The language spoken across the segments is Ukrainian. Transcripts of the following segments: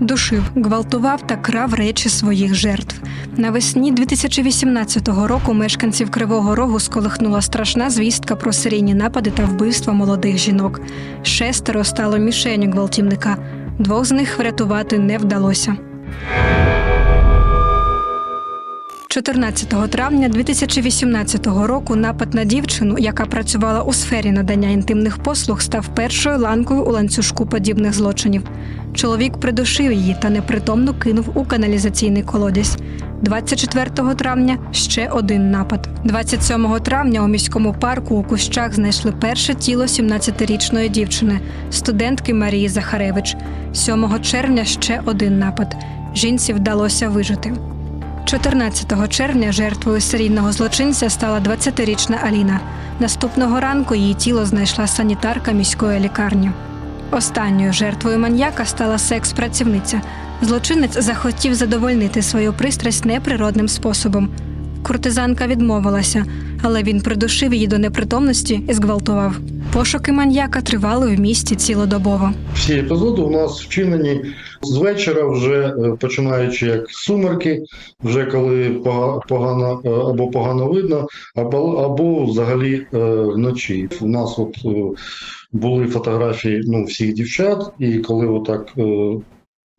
Душив, гвалтував та крав речі своїх жертв. Навесні 2018 року мешканців Кривого Рогу сколихнула страшна звістка про серійні напади та вбивства молодих жінок. Шестеро стало мішенью гвалтівника. Двох з них врятувати не вдалося. 14 травня 2018 року напад на дівчину, яка працювала у сфері надання інтимних послуг, став першою ланкою у ланцюжку подібних злочинів. Чоловік придушив її та непритомно кинув у каналізаційний колодязь. 24 травня ще один напад. 27 травня у міському парку у кущах знайшли перше тіло 17-річної дівчини, студентки Марії Захаревич. 7 червня ще один напад. Жінці вдалося вижити. 14 червня жертвою серійного злочинця стала 20-річна Аліна. Наступного ранку її тіло знайшла санітарка міської лікарні. Останньою жертвою маньяка стала секс-працівниця. Злочинець захотів задовольнити свою пристрасть неприродним способом. Куртизанка відмовилася, але він придушив її до непритомності і зґвалтував. Пошуки маньяка тривали в місті цілодобово. Всі епізоди у нас вчинені з вечора, вже е, починаючи як сумерки, вже коли пога- погано е, або погано видно, або, або взагалі е, вночі. У нас от були фотографії ну, всіх дівчат, і коли отак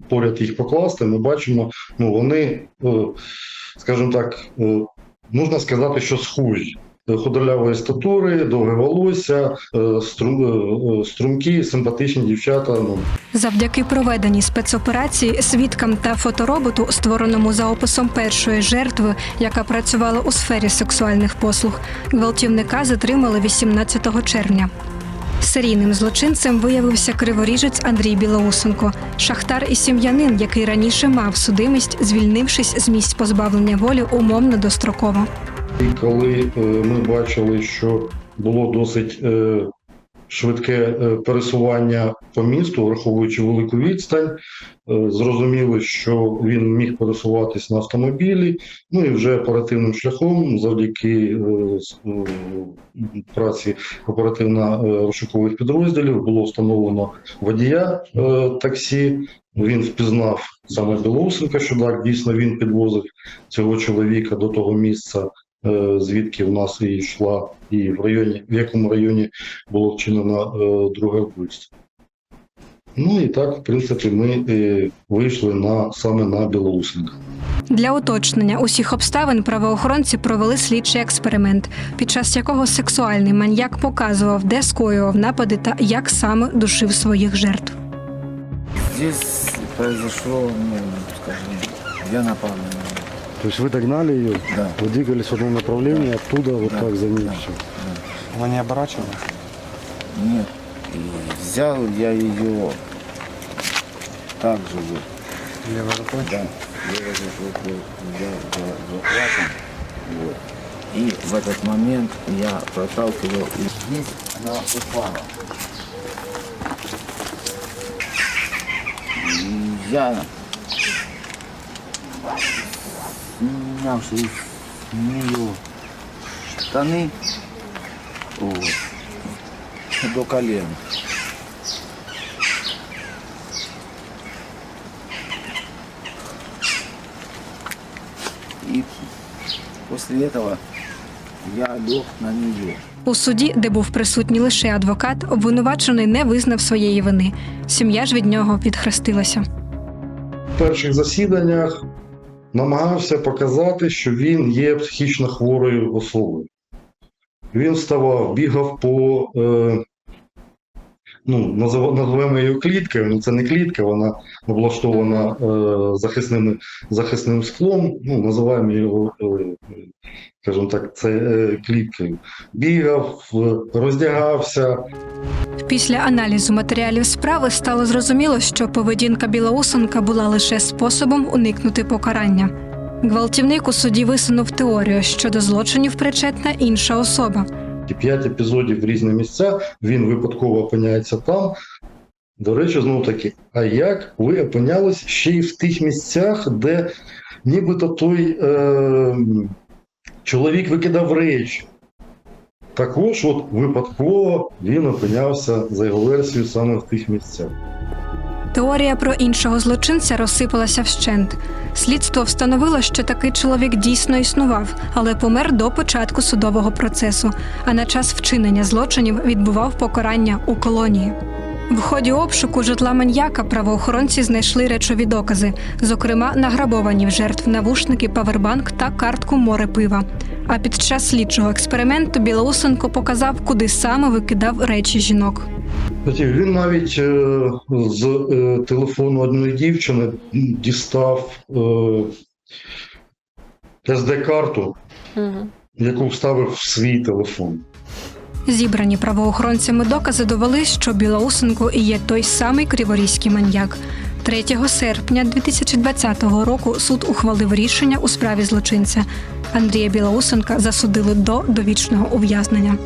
поряд їх покласти, ми бачимо, ну вони, скажімо так, можна сказати, що схожі. Худорлявої статури, довге волосся, е, стру- е, е, симпатичні дівчата. Ну, Завдяки проведеній спецоперації, свідкам та фотороботу, створеному за описом першої жертви, яка працювала у сфері сексуальних послуг, гвалтівника затримали 18 червня. Серійним злочинцем виявився криворіжець Андрій Білоусенко, шахтар і сім'янин, який раніше мав судимість, звільнившись з місць позбавлення волі умовно достроково. І коли е, ми бачили, що було досить е, швидке е, пересування по місту, враховуючи велику відстань, зрозуміли, що він міг пересуватись на автомобілі. Ну і вже оперативним шляхом, завдяки праці оперативно-розшукових підрозділів, було встановлено водія таксі. Він впізнав саме Білоусенка, що так, дійсно він підвозив цього чоловіка до того місця, звідки в нас і йшла, і в районі, в якому районі було вчинено е, друге вбивство. Ну і так, в принципі, ми е, вийшли на саме на Білоусенка. Для уточнення усіх обставин правоохоронці провели слідчий експеримент, під час якого сексуальний маньяк показував, де скоював напади та як саме душив своїх жертв. Здесь произошло, ну, скажем, я напал на. То есть вы догнали ее, Да. вы двигались в одном направлении, оттуда вот Да, так за ней да. все. Она не оборачивалась? Нет. И взял я ее так же вот. Левой рукой? Да. Взял за- захватом. Вот. И в этот момент я проталкивал, и здесь она упала. И я, снявши с нее штаны, вот, до колен. И после этого я лег на нее. У суді, де був присутній лише адвокат, обвинувачений не визнав своєї вини. Сім'я ж від нього відхрестилася. В перших засіданнях намагався показати, що він є психічно хворою особою. Він вставав, бігав по. Е, ну, називаємо її кліткою, але це не клітка, вона облаштована е, захисним, захисним склом. Ну, називаємо його, е, скажімо так, це е, кліткою. Бігав, е, роздягався, Після аналізу матеріалів справи стало зрозуміло, що поведінка Білоусенка була лише способом уникнути покарання. Гвалтівник у суді висунув теорію, що до злочинів причетна інша особа. П'ять епізодів в різні місця, він випадково опиняється там. До речі, знову таки, а як ви опинялись ще й в тих місцях, де нібито той е, чоловік викидав речі? Також, от випадково він опинявся за його версією саме в тих місцях. Теорія про іншого злочинця розсипалася вщент. Слідство встановило, що такий чоловік дійсно існував, але помер до початку судового процесу, а на час вчинення злочинів відбував покарання у колонії. В ході обшуку житла маньяка правоохоронці знайшли речові докази, зокрема награбовані в жертв навушники, павербанк та картку море пива. А під час слідчого експерименту Білоусенко показав, куди саме викидав речі жінок. Він навіть е, з е, телефону одної дівчини дістав е, SD-карту, яку вставив в свій телефон. Зібрані правоохоронцями докази довели, що Білоусенко і є той самий криворізький маньяк. 3 серпня 2020 року суд ухвалив рішення у справі злочинця. Андрія Білоусенка засудили до довічного ув'язнення.